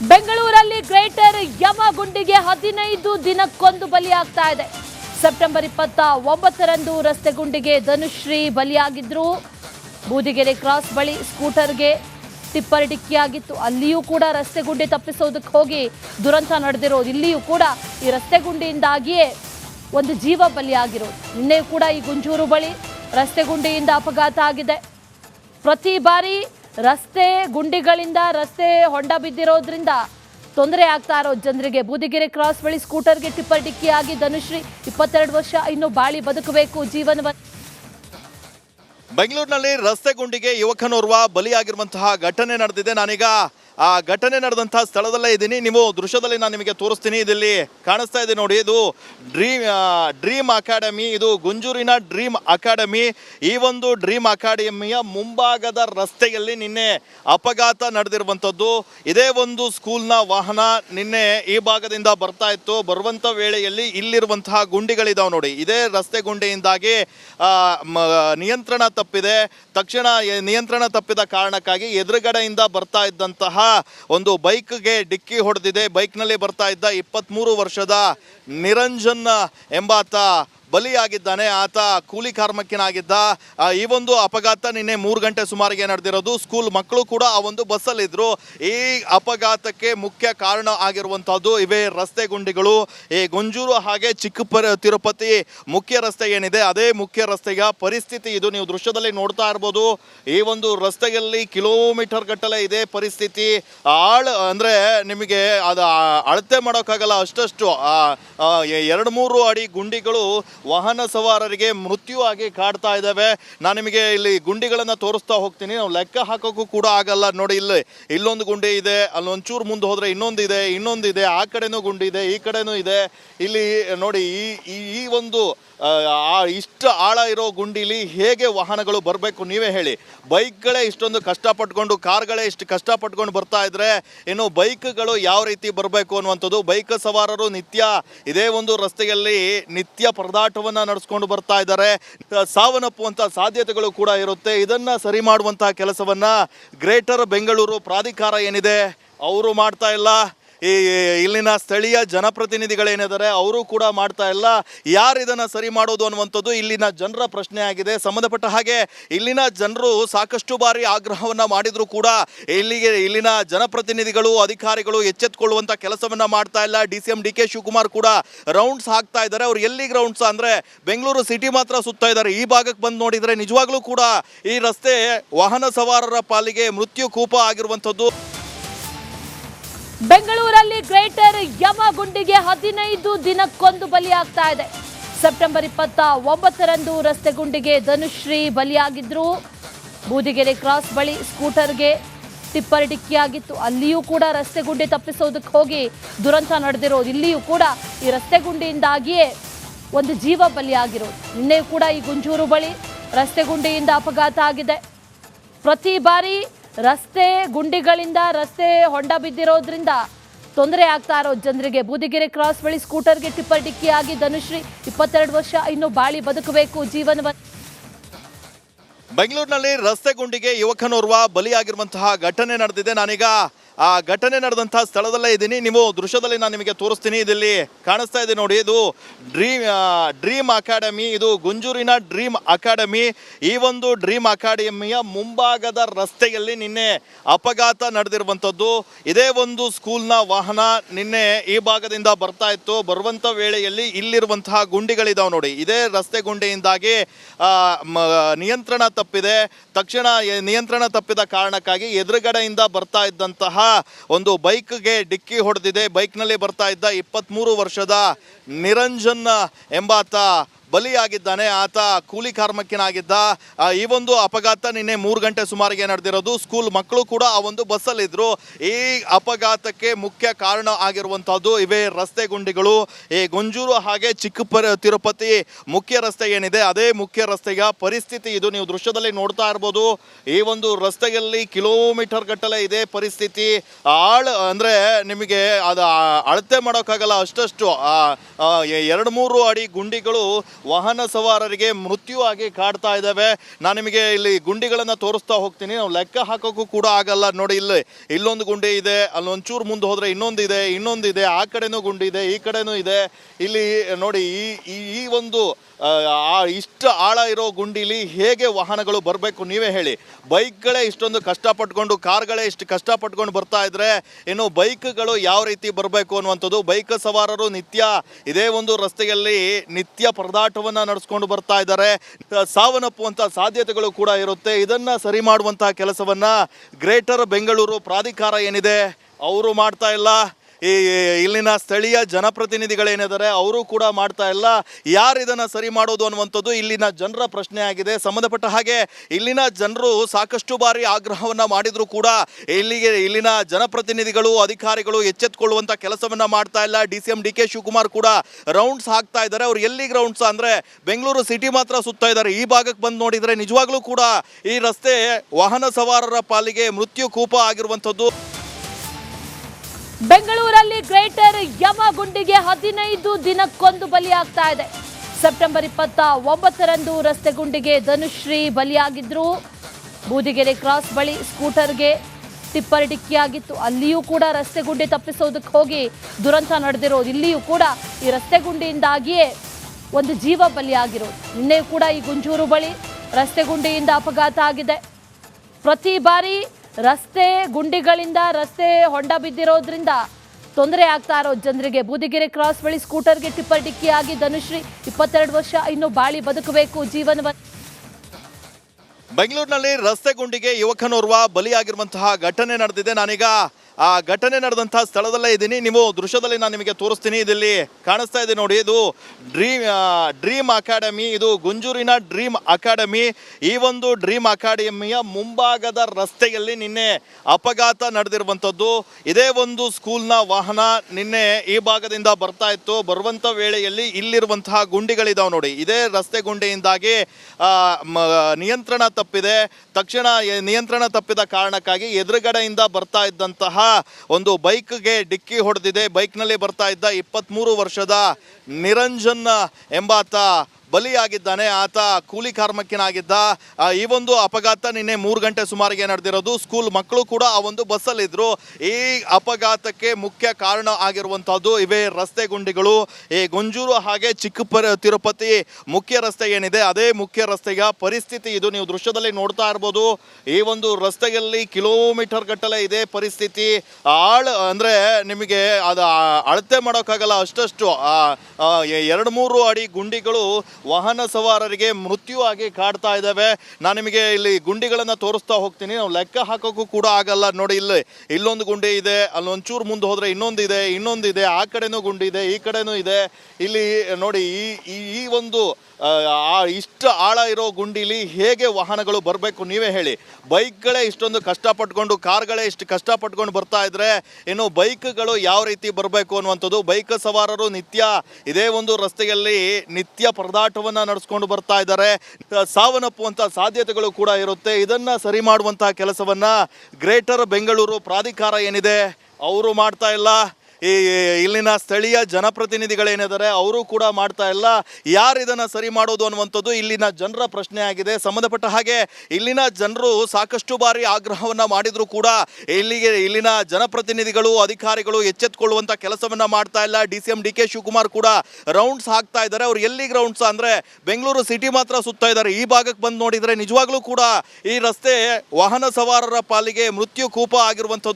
ಬೆಂಗಳೂರಲ್ಲಿ ಗ್ರೇಟರ್ ಯಮ ಗುಂಡಿಗೆ ಹದಿನೈದು ದಿನಕ್ಕೊಂದು ಬಲಿಯಾಗ್ತಾ ಇದೆ. ಸೆಪ್ಟೆಂಬರ್ ಇಪ್ಪತ್ತ ಒಂಬತ್ತರಂದು ರಸ್ತೆ ಗುಂಡಿಗೆ ಧನುಶ್ರೀ ಬಲಿಯಾಗಿದ್ರು. ಬೂದಿಗೆರೆ ಕ್ರಾಸ್ ಬಳಿ ಸ್ಕೂಟರ್ಗೆ ಟಿಪ್ಪರ್ ಡಿಕ್ಕಿಯಾಗಿತ್ತು. ಅಲ್ಲಿಯೂ ಕೂಡ ರಸ್ತೆ ಗುಂಡಿ ತಪ್ಪಿಸೋದಕ್ಕೆ ಹೋಗಿ ದುರಂತ ನಡೆದಿರೋದು. ಇಲ್ಲಿಯೂ ಕೂಡ ಈ ರಸ್ತೆ ಗುಂಡಿಯಿಂದಾಗಿಯೇ ಒಂದು ಜೀವ ಬಲಿಯಾಗಿರೋದು. ನಿನ್ನೆ ಕೂಡ ಈ ಗುಂಜೂರು ಬಳಿ ರಸ್ತೆ ಗುಂಡಿಯಿಂದ ಅಪಘಾತ ಆಗಿದೆ. ಪ್ರತಿ ಬಾರಿ ರಸ್ತೆ ಗುಂಡಿಗಳಿಂದ ರಸ್ತೆ ಹೊಂಡ ಬಿದ್ದಿರೋದ್ರಿಂದ ತೊಂದರೆ ಆಗ್ತಾ ಇರೋ ಜನರಿಗೆ ಬೂದಿಗೆರೆ ಕ್ರಾಸ್ ಬಳಿ ಸ್ಕೂಟರ್ಗೆ ಟಿಪ್ಪರ್ ಡಿಕ್ಕಿಯಾಗಿ ಧನುಶ್ರೀ ಇಪ್ಪತ್ತೆರಡು ವರ್ಷ ಇನ್ನು ಬಾಳಿ ಬದುಕಬೇಕು ಜೀವನವನ್ನು ಬೆಂಗಳೂರಿನಲ್ಲಿ ರಸ್ತೆ ಗುಂಡಿಗೆ ಯುವಕನೋರ್ವ ಬಲಿಯಾಗಿರುವಂತಹ ಘಟನೆ ನಡೆದಿದೆ. ನಾನೀಗ ಆ ಘಟನೆ ನಡೆದಂತಹ ಸ್ಥಳದಲ್ಲೇ ಇದ್ದೀನಿ. ನೀವು ದೃಶ್ಯದಲ್ಲಿ ನಾನು ನಿಮಗೆ ತೋರಿಸ್ತೀನಿ. ಇದಲ್ಲಿ ಕಾಣಿಸ್ತಾ ಇದೆ ನೋಡಿ, ಇದು ಡ್ರೀಮ್ ಡ್ರೀಮ್ ಅಕಾಡೆಮಿ. ಇದು ಗುಂಜೂರಿನ ಡ್ರೀಮ್ ಅಕಾಡೆಮಿ. ಈ ಒಂದು ಡ್ರೀಮ್ ಅಕಾಡೆಮಿಯ ಮುಂಭಾಗದ ರಸ್ತೆಯಲ್ಲಿ ನಿನ್ನೆ ಅಪಘಾತ ನಡೆದಿರುವಂಥದ್ದು. ಇದೇ ಒಂದು ಸ್ಕೂಲ್ನ ವಾಹನ ನಿನ್ನೆ ಈ ಭಾಗದಿಂದ ಬರ್ತಾ ಇತ್ತು. ಬರುವಂಥ ವೇಳೆಯಲ್ಲಿ ಇಲ್ಲಿರುವಂತಹ ಗುಂಡಿಗಳಿದಾವೆ ನೋಡಿ. ಇದೇ ರಸ್ತೆ ಗುಂಡಿಯಿಂದಾಗಿ ನಿಯಂತ್ರಣ ತಪ್ಪಿದೆ. ತಕ್ಷಣ ನಿಯಂತ್ರಣ ತಪ್ಪಿದ ಕಾರಣಕ್ಕಾಗಿ ಎದುರುಗಡೆಯಿಂದ ಬರ್ತಾ ಇದ್ದಂತಹ ಒಂದು ಬೈಕ್ಗೆ ಡಿಕ್ಕಿ ಹೊಡೆದಿದೆ. ಬೈಕ್ನಲ್ಲಿ ಬರ್ತಾ ಇದ್ದ ಇಪ್ಪತ್ತ್ಮೂರು ವರ್ಷದ ನಿರಂಜನ್ ಎಂಬಾತ. ಬಲಿಯಾಗಿದ್ದಾನೆ. ಆತ ಕೂಲಿ ಕಾರ್ಮಿಕನಾಗಿದ್ದ ಈ ಒಂದು ಅಪಘಾತ ನಿನ್ನೆ ಮೂರು ಗಂಟೆ ಸುಮಾರಿಗೆ ನಡೆದಿರೋದು. ಸ್ಕೂಲ್ ಮಕ್ಕಳು ಕೂಡ ಆ ಒಂದು ಬಸ್ಸಲ್ಲಿದ್ದರು ಈ ಅಪಘಾತಕ್ಕೆ ಮುಖ್ಯ ಕಾರಣ ಆಗಿರುವಂಥದ್ದು ಇವೇ ರಸ್ತೆ ಗುಂಡಿಗಳು. ಈ ಗುಂಜೂರು ಹಾಗೆ ಚಿಕ್ಕ ತಿರುಪತಿ ಮುಖ್ಯ ರಸ್ತೆ ಏನಿದೆ, ಅದೇ ಮುಖ್ಯ ರಸ್ತೆಯ ಪರಿಸ್ಥಿತಿ ಇದು. ನೀವು ದೃಶ್ಯದಲ್ಲಿ ನೋಡ್ತಾ ಇರ್ಬೋದು. ಈ ಒಂದು ರಸ್ತೆಯಲ್ಲಿ ಕಿಲೋಮೀಟರ್ ಗಟ್ಟಲೆ ಇದೆ ಪರಿಸ್ಥಿತಿ. ಆಳ್, ಅಂದರೆ ನಿಮಗೆ ಅದು, ಅಳತೆ ಮಾಡೋಕ್ಕಾಗಲ್ಲ ಅಷ್ಟಷ್ಟು. ಎರಡು ಮೂರು ಅಡಿ ಗುಂಡಿಗಳು ವಾಹನ ಸವಾರರಿಗೆ ಮೃತ್ಯು ಆಗಿ ಕಾಡ್ತಾ ಇದ್ದಾವೆ. ನಾನು ನಿಮಗೆ ಇಲ್ಲಿ ಗುಂಡಿಗಳನ್ನು ತೋರಿಸ್ತಾ ಹೋಗ್ತೀನಿ. ನಾವು ಲೆಕ್ಕ ಹಾಕೋಕ್ಕೂ ಕೂಡ ಆಗಲ್ಲ. ನೋಡಿ, ಇಲ್ಲಿ, ಇಲ್ಲೊಂದು ಗುಂಡಿ ಇದೆ ಅಲ್ಲಿ ಒಂಚೂರು ಮುಂದೆ ಹೋದರೆ ಇನ್ನೊಂದು ಇದೆ ಇನ್ನೊಂದು ಇದೆ, ಆ ಕಡೆನೂ ಗುಂಡಿ ಇದೆ, ಈ ಕಡೆನೂ ಇದೆ. ಇಲ್ಲಿ, ನೋಡಿ, ಈ, ಈ- ಈ ಒಂದು ಆ, ಇಷ್ಟು ಆಳ ಇರೋ ಗುಂಡಿಲಿ ಹೇಗೆ ವಾಹನಗಳು ಬರಬೇಕು ನೀವೇ ಹೇಳಿ. ಬೈಕ್ಗಳೇ ಇಷ್ಟೊಂದು ಕಷ್ಟಪಟ್ಕೊಂಡು ಕಾರ್ಗಳೇ ಇಷ್ಟು ಕಷ್ಟಪಟ್ಕೊಂಡು ಬರ್ತಾ ಇದ್ರೆ ಇನ್ನು ಬೈಕ್ಗಳು ಯಾವ ರೀತಿ ಬರಬೇಕು ಅನ್ನುವಂಥದ್ದು ಬೈಕ್ ಸವಾರರು ನಿತ್ಯ ಇದೇ ಒಂದು ರಸ್ತೆಯಲ್ಲಿ ನಿತ್ಯ ಪರದಾಟವನ್ನು ನಡೆಸ್ಕೊಂಡು ಬರ್ತಾ ಇದ್ದಾರೆ. ಸಾವನ್ನಪ್ಪುವಂಥ ಸಾಧ್ಯತೆಗಳು ಕೂಡ ಇರುತ್ತೆ. ಇದನ್ನು ಸರಿ ಮಾಡುವಂತಹ ಕೆಲಸವನ್ನು ಗ್ರೇಟರ್ ಬೆಂಗಳೂರು ಪ್ರಾಧಿಕಾರ ಏನಿದೆ? ಅವರು ಮಾಡ್ತಾ ಇಲ್ಲ. ಈ ಇಲ್ಲಿನ ಸ್ಥಳೀಯ ಜನಪ್ರತಿನಿಧಿಗಳೇನಿದ್ದಾರೆ, ಅವರು ಕೂಡ ಮಾಡ್ತಾ ಇಲ್ಲ. ಯಾರು ಇದನ್ನು ಸರಿ ಮಾಡೋದು ಅನ್ನುವಂಥದ್ದು ಇಲ್ಲಿನ ಜನರ ಪ್ರಶ್ನೆ ಆಗಿದೆ. ಸಂಬಂಧಪಟ್ಟ ಹಾಗೆ ಇಲ್ಲಿನ ಜನರು ಸಾಕಷ್ಟು ಬಾರಿ ಆಗ್ರಹವನ್ನು ಮಾಡಿದರೂ ಕೂಡ ಇಲ್ಲಿಗೆ ಇಲ್ಲಿನ ಜನಪ್ರತಿನಿಧಿಗಳು, ಅಧಿಕಾರಿಗಳು ಎಚ್ಚೆತ್ತುಕೊಳ್ಳುವಂಥ ಕೆಲಸವನ್ನು ಮಾಡ್ತಾ ಇಲ್ಲ. D C M, D K Shivakumar ಕೂಡ ರೌಂಡ್ಸ್ ಹಾಕ್ತಾ ಇದ್ದಾರೆ. ಅವ್ರು ಎಲ್ಲಿ ರೌಂಡ್ಸ್ ಅಂದರೆ ಬೆಂಗಳೂರು ಸಿಟಿ ಮಾತ್ರ ಸುತ್ತಾ ಇದ್ದಾರೆ. ಈ ಭಾಗಕ್ಕೆ ಬಂದು ನೋಡಿದರೆ ನಿಜವಾಗ್ಲೂ ಕೂಡ ಈ ರಸ್ತೆ ವಾಹನ ಸವಾರರ ಪಾಲಿಗೆ ಮೃತ್ಯು ಕೂಪ ಆಗಿರುವಂಥದ್ದು. ಬೆಂಗಳೂರಲ್ಲಿ ಗ್ರೇಟರ್ ಯಮ ಗುಂಡಿಗೆ ಹದಿನೈದು ದಿನಕ್ಕೊಂದು ಬಲಿಯಾಗ್ತಾ ಇದೆ. ಸೆಪ್ಟೆಂಬರ್ ಇಪ್ಪತ್ತ ಒಂಬತ್ತರಂದು ರಸ್ತೆ ಗುಂಡಿಗೆ ಧನುಶ್ರೀ ಬಲಿಯಾಗಿದ್ರು. ಬೂದಿಗೆರೆ ಕ್ರಾಸ್ ಬಳಿ ಸ್ಕೂಟರ್ಗೆ ಟಿಪ್ಪರ್ ಡಿಕ್ಕಿಯಾಗಿತ್ತು. ಅಲ್ಲಿಯೂ ಕೂಡ ರಸ್ತೆ ಗುಂಡಿ ತಪ್ಪಿಸೋದಕ್ಕೆ ಹೋಗಿ ದುರಂತ ನಡೆದಿರೋದು. ಇಲ್ಲಿಯೂ ಕೂಡ ಈ ರಸ್ತೆ ಗುಂಡಿಯಿಂದಾಗಿಯೇ ಒಂದು ಜೀವ ಬಲಿಯಾಗಿರೋದು. ನಿನ್ನೆ ಕೂಡ ಈ ಗುಂಜೂರು ಬಳಿ ರಸ್ತೆ ಗುಂಡಿಯಿಂದ ಅಪಘಾತ ಆಗಿದೆ. ಪ್ರತಿ ಬಾರಿ ರಸ್ತೆ ಗುಂಡಿಗಳಿಂದ ರಸ್ತೆ ಹೊಂಡ ಬಿದ್ದಿರೋದ್ರಿಂದ ತೊಂದರೆ ಆಗ್ತಾ ಇರೋ ಜನರಿಗೆ ಬೂದಿಗೆರೆ ಕ್ರಾಸ್ ಬಳಿ ಸ್ಕೂಟರ್ಗೆ ಟಿಪ್ಪರ್ ಡಿಕ್ಕಿಯಾಗಿ ಧನುಶ್ರೀ ಇಪ್ಪತ್ತೆರಡು ವರ್ಷ ಇನ್ನು ಬಾಳಿ ಬದುಕಬೇಕು ಜೀವನವನ್ನು ಬೆಂಗಳೂರಿನಲ್ಲಿ ರಸ್ತೆ ಗುಂಡಿಗೆ ಯುವಕನೋರ್ವ ಬಲಿಯಾಗಿರುವಂತಹ ಘಟನೆ ನಡೆದಿದೆ. ನಾನೀಗ ಆ ಘಟನೆ ನಡೆದಂತಹ ಸ್ಥಳದಲ್ಲೇ ಇದ್ದೀನಿ. ನೀವು ದೃಶ್ಯದಲ್ಲಿ ನಾನು ನಿಮಗೆ ತೋರಿಸ್ತೀನಿ. ಇದಲ್ಲಿ ಕಾಣಿಸ್ತಾ ಇದೆ ನೋಡಿ, ಇದು ಡ್ರೀಮ್ ಡ್ರೀಮ್ ಅಕಾಡೆಮಿ. ಇದು ಗುಂಜೂರಿನ ಡ್ರೀಮ್ ಅಕಾಡೆಮಿ. ಈ ಒಂದು ಡ್ರೀಮ್ ಅಕಾಡೆಮಿಯ ಮುಂಭಾಗದ ರಸ್ತೆಯಲ್ಲಿ ನಿನ್ನೆ ಅಪಘಾತ ನಡೆದಿರುವಂಥದ್ದು. ಇದೇ ಒಂದು ಸ್ಕೂಲ್ನ ವಾಹನ ನಿನ್ನೆ ಈ ಭಾಗದಿಂದ ಬರ್ತಾ ಇತ್ತು. ಬರುವಂಥ ವೇಳೆಯಲ್ಲಿ ಇಲ್ಲಿರುವಂತಹ ಗುಂಡಿಗಳಿದಾವೆ ನೋಡಿ. ಇದೇ ರಸ್ತೆ ಗುಂಡಿಯಿಂದಾಗಿ ನಿಯಂತ್ರಣ ತಪ್ಪಿದೆ. ತಕ್ಷಣ ನಿಯಂತ್ರಣ ತಪ್ಪಿದ ಕಾರಣಕ್ಕಾಗಿ ಎದುರುಗಡೆಯಿಂದ ಬರ್ತಾ ಇದ್ದಂತಹ ಒಂದು ಬೈಕ್ಗೆ ಡಿಕ್ಕಿ ಹೊಡೆದಿದೆ. ಬೈಕ್ನಲ್ಲಿ ಬರ್ತಾ ಇದ್ದ ಇಪ್ಪತ್ತ್ಮೂರು ವರ್ಷದ ನಿರಂಜನ್ ಎಂಬಾತ ಬಲಿಯಾಗಿದ್ದಾನೆ. ಆತ ಕೂಲಿ ಕಾರ್ಮಿಕನಾಗಿದ್ದ. ಈ ಒಂದು ಅಪಘಾತ ನಿನ್ನೆ ಮೂರು ಗಂಟೆ ಸುಮಾರಿಗೆ ನಡೆದಿರೋದು. ಸ್ಕೂಲ್ ಮಕ್ಕಳು ಕೂಡ ಆ ಒಂದು ಬಸ್ಸಲ್ಲಿದ್ದರು ಈ ಅಪಘಾತಕ್ಕೆ ಮುಖ್ಯ ಕಾರಣ ಆಗಿರುವಂಥದ್ದು ಇವೇ ರಸ್ತೆ ಗುಂಡಿಗಳು. ಈ ಗುಂಜೂರು ಹಾಗೆ ಚಿಕ್ಕ ತಿರುಪತಿ ಮುಖ್ಯ ರಸ್ತೆ ಏನಿದೆ, ಅದೇ ಮುಖ್ಯ ರಸ್ತೆಯ ಪರಿಸ್ಥಿತಿ ಇದು. ನೀವು ದೃಶ್ಯದಲ್ಲಿ ನೋಡ್ತಾ ಇರ್ಬೋದು. ಈ ಒಂದು ರಸ್ತೆಯಲ್ಲಿ ಕಿಲೋಮೀಟರ್ ಗಟ್ಟಲೆ ಇದೆ ಪರಿಸ್ಥಿತಿ. ಆಳ್, ಅಂದರೆ ನಿಮಗೆ ಅದು, ಅಳತೆ ಮಾಡೋಕ್ಕಾಗಲ್ಲ ಅಷ್ಟಷ್ಟು. ಎರಡು ಮೂರು ಅಡಿ ಗುಂಡಿಗಳು ವಾಹನ ಸವಾರರಿಗೆ ಮೃತ್ಯು ಆಗಿ ಕಾಡ್ತಾ ಇದ್ದಾವೆ. ನಾನು ನಿಮಗೆ ಇಲ್ಲಿ ಗುಂಡಿಗಳನ್ನು ತೋರಿಸ್ತಾ ಹೋಗ್ತೀನಿ. ನಾವು ಲೆಕ್ಕ ಹಾಕೋಕ್ಕೂ ಕೂಡ ಆಗಲ್ಲ. ನೋಡಿ ಇಲ್ಲಿ ಇಲ್ಲೊಂದು ಗುಂಡಿ ಇದೆ ಅಲ್ಲಿ ಒಂಚೂರು ಮುಂದೆ ಹೋದರೆ ಇನ್ನೊಂದು ಇದೆ ಇನ್ನೊಂದು ಇದೆ ಆ ಕಡೆನೂ ಗುಂಡಿ ಇದೆ ಈ ಕಡೆನೂ ಇದೆ. ಇಲ್ಲಿ ನೋಡಿ ಈ ಈ- ಒಂದು ಆ, ಇಷ್ಟು ಆಳ ಇರೋ ಗುಂಡಿಲಿ ಹೇಗೆ ವಾಹನಗಳು ಬರಬೇಕು ನೀವೇ ಹೇಳಿ. ಬೈಕ್ಗಳೇ ಇಷ್ಟೊಂದು ಕಷ್ಟಪಟ್ಕೊಂಡು ಕಾರ್ಗಳೇ ಇಷ್ಟು ಕಷ್ಟಪಟ್ಕೊಂಡು ಬರ್ತಾ ಇದ್ರೆ ಇನ್ನು ಬೈಕ್ಗಳು ಯಾವ ರೀತಿ ಬರಬೇಕು ಅನ್ನುವಂಥದ್ದು. ಬೈಕ್ ಸವಾರರು ನಿತ್ಯ ಇದೇ ಒಂದು ರಸ್ತೆಯಲ್ಲಿ ನಿತ್ಯ ಪರದಾಟವನ್ನು ನಡೆಸ್ಕೊಂಡು ಬರ್ತಾ ಇದ್ದಾರೆ. ಸಾವನ್ನಪ್ಪುವಂಥ ಸಾಧ್ಯತೆಗಳು ಕೂಡ ಇರುತ್ತೆ. ಇದನ್ನ ಸರಿ ಮಾಡುವಂತಹ ಕೆಲಸವನ್ನ ಗ್ರೇಟರ್ ಬೆಂಗಳೂರು ಪ್ರಾಧಿಕಾರ ಏನಿದೆ? ಅವರು ಮಾಡ್ತಾ ಇಲ್ಲ. ಈ ಇಲ್ಲಿನ ಸ್ಥಳೀಯ ಜನಪ್ರತಿನಿಧಿಗಳೇನಿದ್ದಾರೆ, ಅವರು ಕೂಡ ಮಾಡ್ತಾ ಇಲ್ಲ. ಯಾರು ಇದನ್ನು ಸರಿ ಮಾಡೋದು ಅನ್ನುವಂಥದ್ದು ಇಲ್ಲಿನ ಜನರ ಪ್ರಶ್ನೆ ಆಗಿದೆ. ಸಂಬಂಧಪಟ್ಟ ಹಾಗೆ ಇಲ್ಲಿನ ಜನರು ಸಾಕಷ್ಟು ಬಾರಿ ಆಗ್ರಹವನ್ನು ಮಾಡಿದರೂ ಕೂಡ ಇಲ್ಲಿಗೆ ಇಲ್ಲಿನ ಜನಪ್ರತಿನಿಧಿಗಳು, ಅಧಿಕಾರಿಗಳು ಎಚ್ಚೆತ್ತುಕೊಳ್ಳುವಂಥ ಕೆಲಸವನ್ನು ಮಾಡ್ತಾ ಇಲ್ಲ. D C M, D K Shivakumar ಕೂಡ ರೌಂಡ್ಸ್ ಹಾಕ್ತಾ ಇದ್ದಾರೆ. ಅವ್ರು ಎಲ್ಲಿ ರೌಂಡ್ಸ್ ಅಂದರೆ ಬೆಂಗಳೂರು ಸಿಟಿ ಮಾತ್ರ ಸುತ್ತಾ ಇದ್ದಾರೆ. ಈ ಭಾಗಕ್ಕೆ ಬಂದು ನೋಡಿದರೆ ನಿಜವಾಗ್ಲೂ ಕೂಡ ಈ ರಸ್ತೆ ವಾಹನ ಸವಾರರ ಪಾಲಿಗೆ ಮೃತ್ಯು ಕೂಪ ಆಗಿರುವಂಥದ್ದು. ಬೆಂಗಳೂರಲ್ಲಿ ಗ್ರೇಟರ್ ಯಮ ಗುಂಡಿಗೆ ಹದಿನೈದು ದಿನಕ್ಕೊಂದು ಬಲಿಯಾಗ್ತಾ ಇದೆ. ಸೆಪ್ಟೆಂಬರ್ ಇಪ್ಪತ್ತ ಒಂಬತ್ತರಂದು ರಸ್ತೆ ಗುಂಡಿಗೆ ಧನುಶ್ರೀ ಬಲಿಯಾಗಿದ್ರು. ಬೂದಿಗೆರೆ ಕ್ರಾಸ್ ಬಳಿ ಸ್ಕೂಟರ್ಗೆ ಟಿಪ್ಪರ್ ಡಿಕ್ಕಿಯಾಗಿತ್ತು. ಅಲ್ಲಿಯೂ ಕೂಡ ರಸ್ತೆ ಗುಂಡಿ ತಪ್ಪಿಸೋದಕ್ಕೆ ಹೋಗಿ ದುರಂತ ನಡೆದಿರೋದು. ಇಲ್ಲಿಯೂ ಕೂಡ ಈ ರಸ್ತೆ ಗುಂಡಿಯಿಂದಾಗಿಯೇ ಒಂದು ಜೀವ ಬಲಿಯಾಗಿರೋದು. ನಿನ್ನೆ ಕೂಡ ಈ ಗುಂಜೂರು ಬಳಿ ರಸ್ತೆ ಗುಂಡಿಯಿಂದ ಅಪಘಾತ ಆಗಿದೆ. ಪ್ರತಿ ಬಾರಿ ರಸ್ತೆ ಗುಂಡಿಗಳಿಂದ ರಸ್ತೆ ಹೊಂಡ ಬಿದ್ದಿರೋದ್ರಿಂದ ತೊಂದರೆ ಆಗ್ತಾ ಇರೋ ಜನರಿಗೆ ಬೂದಿಗೆರೆ ಕ್ರಾಸ್ ಬಳಿ ಸ್ಕೂಟರ್ಗೆ ಟಿಪ್ಪರ್ ಡಿಕ್ಕಿಯಾಗಿ ಧನುಶ್ರೀ ಇಪ್ಪತ್ತೆರಡು ವರ್ಷ ಇನ್ನು ಬಾಳಿ ಬದುಕಬೇಕು. ಜೀವನವನ್ನು ಬೆಂಗಳೂರಿನಲ್ಲಿ ರಸ್ತೆ ಗುಂಡಿಗೆ ಯುವಕನೋರ್ವ ಬಲಿಯಾಗಿರುವಂತಹ ಘಟನೆ ನಡೆದಿದೆ. ನಾನೀಗ ಆ ಘಟನೆ ನಡೆದಂತಹ ಸ್ಥಳದಲ್ಲೇ ಇದ್ದೀನಿ. ನೀವು ದೃಶ್ಯದಲ್ಲಿ ನಾನು ನಿಮಗೆ ತೋರಿಸ್ತೀನಿ. ಇದಲ್ಲಿ ಕಾಣಿಸ್ತಾ ಇದೆ ನೋಡಿ, ಇದು ಡ್ರೀಮ್ ಡ್ರೀಮ್ ಅಕಾಡೆಮಿ, ಇದು ಗುಂಜೂರಿನ ಡ್ರೀಮ್ ಅಕಾಡೆಮಿ. ಈ ಒಂದು ಡ್ರೀಮ್ ಅಕಾಡೆಮಿಯ ಮುಂಭಾಗದ ರಸ್ತೆಯಲ್ಲಿ ನಿನ್ನೆ ಅಪಘಾತ ನಡೆದಿರುವಂಥದ್ದು. ಇದೇ ಒಂದು ಸ್ಕೂಲ್ನ ವಾಹನ ನಿನ್ನೆ ಈ ಭಾಗದಿಂದ ಬರ್ತಾ ಇತ್ತು. ಬರುವಂಥ ವೇಳೆಯಲ್ಲಿ ಇಲ್ಲಿರುವಂತಹ ಗುಂಡಿಗಳಿದಾವೆ ನೋಡಿ. ಇದೇ ರಸ್ತೆ ಗುಂಡಿಯಿಂದಾಗಿ ನಿಯಂತ್ರಣ ತಪ್ಪಿದೆ. ತಕ್ಷಣ ನಿಯಂತ್ರಣ ತಪ್ಪಿದ ಕಾರಣಕ್ಕಾಗಿ ಎದುರುಗಡೆಯಿಂದ ಬರ್ತಾ ಇದ್ದಂತಹ ಒಂದು ಬೈಕ್ಗೆ ಡಿಕ್ಕಿ ಹೊಡೆದಿದೆ. ಬೈಕ್ನಲ್ಲಿ ಬರ್ತಾ ಇದ್ದ ಇಪ್ಪತ್ತ್ಮೂರು ವರ್ಷದ ನಿರಂಜನ್ ಎಂಬಾತ ಬಲಿಯಾಗಿದ್ದಾನೆ. ಆತ ಕೂಲಿ ಕಾರ್ಮಿಕನಾಗಿದ್ದ ಈ ಒಂದು ಅಪಘಾತ ನಿನ್ನೆ ಮೂರು ಗಂಟೆ ಸುಮಾರಿಗೆ ನಡೆದಿರೋದು. ಸ್ಕೂಲ್ ಮಕ್ಕಳು ಕೂಡ ಆ ಒಂದು ಬಸ್ಸಲ್ಲಿದ್ದರು ಈ ಅಪಘಾತಕ್ಕೆ ಮುಖ್ಯ ಕಾರಣ ಆಗಿರುವಂಥದ್ದು ಇವೇ ರಸ್ತೆ ಗುಂಡಿಗಳು. ಈ ಗುಂಜೂರು ಹಾಗೆ ಚಿಕ್ಕ ತಿರುಪತಿ ಮುಖ್ಯ ರಸ್ತೆ ಏನಿದೆ, ಅದೇ ಮುಖ್ಯ ರಸ್ತೆಯ ಪರಿಸ್ಥಿತಿ ಇದು. ನೀವು ದೃಶ್ಯದಲ್ಲಿ ನೋಡ್ತಾ ಇರ್ಬೋದು. ಈ ಒಂದು ರಸ್ತೆಯಲ್ಲಿ ಕಿಲೋಮೀಟರ್ ಗಟ್ಟಲೆ ಇದೆ ಪರಿಸ್ಥಿತಿ. ಆಳ್, ಅಂದರೆ ನಿಮಗೆ ಅದು, ಅಳತೆ ಮಾಡೋಕ್ಕಾಗಲ್ಲ ಅಷ್ಟಷ್ಟು. ಎರಡು ಮೂರು ಅಡಿ ಗುಂಡಿಗಳು ವಾಹನ ಸವಾರರಿಗೆ ಮೃತ್ಯು ಆಗಿ ಕಾಡ್ತಾ ಇದ್ದಾವೆ. ನಾನು ನಿಮಗೆ ಇಲ್ಲಿ ಗುಂಡಿಗಳನ್ನು ತೋರಿಸ್ತಾ ಹೋಗ್ತೀನಿ. ನಾವು ಲೆಕ್ಕ ಹಾಕೋಕ್ಕೂ ಕೂಡ ಆಗಲ್ಲ. ನೋಡಿ, ಇಲ್ಲಿ, ಇಲ್ಲೊಂದು ಗುಂಡಿ ಇದೆ ಅಲ್ಲಿ ಒಂಚೂರು ಮುಂದೆ ಹೋದರೆ ಇನ್ನೊಂದು ಇದೆ ಇನ್ನೊಂದು ಇದೆ, ಆ ಕಡೆನೂ ಗುಂಡಿ ಇದೆ, ಈ ಕಡೆನೂ ಇದೆ. ಇಲ್ಲಿ, ನೋಡಿ, ಈ, ಈ- ಈ ಒಂದು ಆ, ಇಷ್ಟು ಆಳ ಇರೋ ಗುಂಡಿಲಿ ಹೇಗೆ ವಾಹನಗಳು ಬರಬೇಕು ನೀವೇ ಹೇಳಿ. ಬೈಕ್ಗಳೇ ಇಷ್ಟೊಂದು ಕಷ್ಟಪಟ್ಕೊಂಡು ಕಾರ್ಗಳೇ ಇಷ್ಟು ಕಷ್ಟಪಟ್ಕೊಂಡು ಬರ್ತಾ ಇದ್ರೆ ಇನ್ನು ಬೈಕ್ಗಳು ಯಾವ ರೀತಿ ಬರಬೇಕು ಅನ್ನುವಂಥದ್ದು ಬೈಕ್ ಸವಾರರು ನಿತ್ಯ ಇದೇ ಒಂದು ರಸ್ತೆಯಲ್ಲಿ ನಿತ್ಯ ಪರದಾಟವನ್ನು ನಡೆಸ್ಕೊಂಡು ಬರ್ತಾ ಇದ್ದಾರೆ. ಸಾವನ್ನಪ್ಪುವಂಥ ಸಾಧ್ಯತೆಗಳು ಕೂಡ ಇರುತ್ತೆ. ಇದನ್ನು ಸರಿ ಮಾಡುವಂತಹ ಕೆಲಸವನ್ನು ಗ್ರೇಟರ್ ಬೆಂಗಳೂರು ಪ್ರಾಧಿಕಾರ ಏನಿದೆ? ಅವರು ಮಾಡ್ತಾ ಇಲ್ಲ. ಈ ಇಲ್ಲಿನ ಸ್ಥಳೀಯ ಜನಪ್ರತಿನಿಧಿಗಳೇನಿದ್ದಾರೆ, ಅವರು ಕೂಡ ಮಾಡ್ತಾ ಇಲ್ಲ. ಯಾರು ಇದನ್ನು ಸರಿ ಮಾಡೋದು ಅನ್ನುವಂಥದ್ದು ಇಲ್ಲಿನ ಜನರ ಪ್ರಶ್ನೆ ಆಗಿದೆ. ಸಂಬಂಧಪಟ್ಟ ಹಾಗೆ ಇಲ್ಲಿನ ಜನರು ಸಾಕಷ್ಟು ಬಾರಿ ಆಗ್ರಹವನ್ನು ಮಾಡಿದರೂ ಕೂಡ ಇಲ್ಲಿಗೆ ಇಲ್ಲಿನ ಜನಪ್ರತಿನಿಧಿಗಳು, ಅಧಿಕಾರಿಗಳು ಎಚ್ಚೆತ್ತುಕೊಳ್ಳುವಂಥ ಕೆಲಸವನ್ನು ಮಾಡ್ತಾ ಇಲ್ಲ. D C M, D K Shivakumar ಕೂಡ ರೌಂಡ್ಸ್ ಹಾಕ್ತಾ ಇದ್ದಾರೆ. ಅವ್ರು ಎಲ್ಲಿ ರೌಂಡ್ಸ್ ಅಂದರೆ ಬೆಂಗಳೂರು ಸಿಟಿ ಮಾತ್ರ ಸುತ್ತಾ ಇದ್ದಾರೆ. ಈ ಭಾಗಕ್ಕೆ ಬಂದು ನೋಡಿದರೆ ನಿಜವಾಗ್ಲೂ ಕೂಡ ಈ ರಸ್ತೆ ವಾಹನ ಸವಾರರ ಪಾಲಿಗೆ ಮೃತ್ಯು ಕೂಪ ಆಗಿರುವಂಥದ್ದು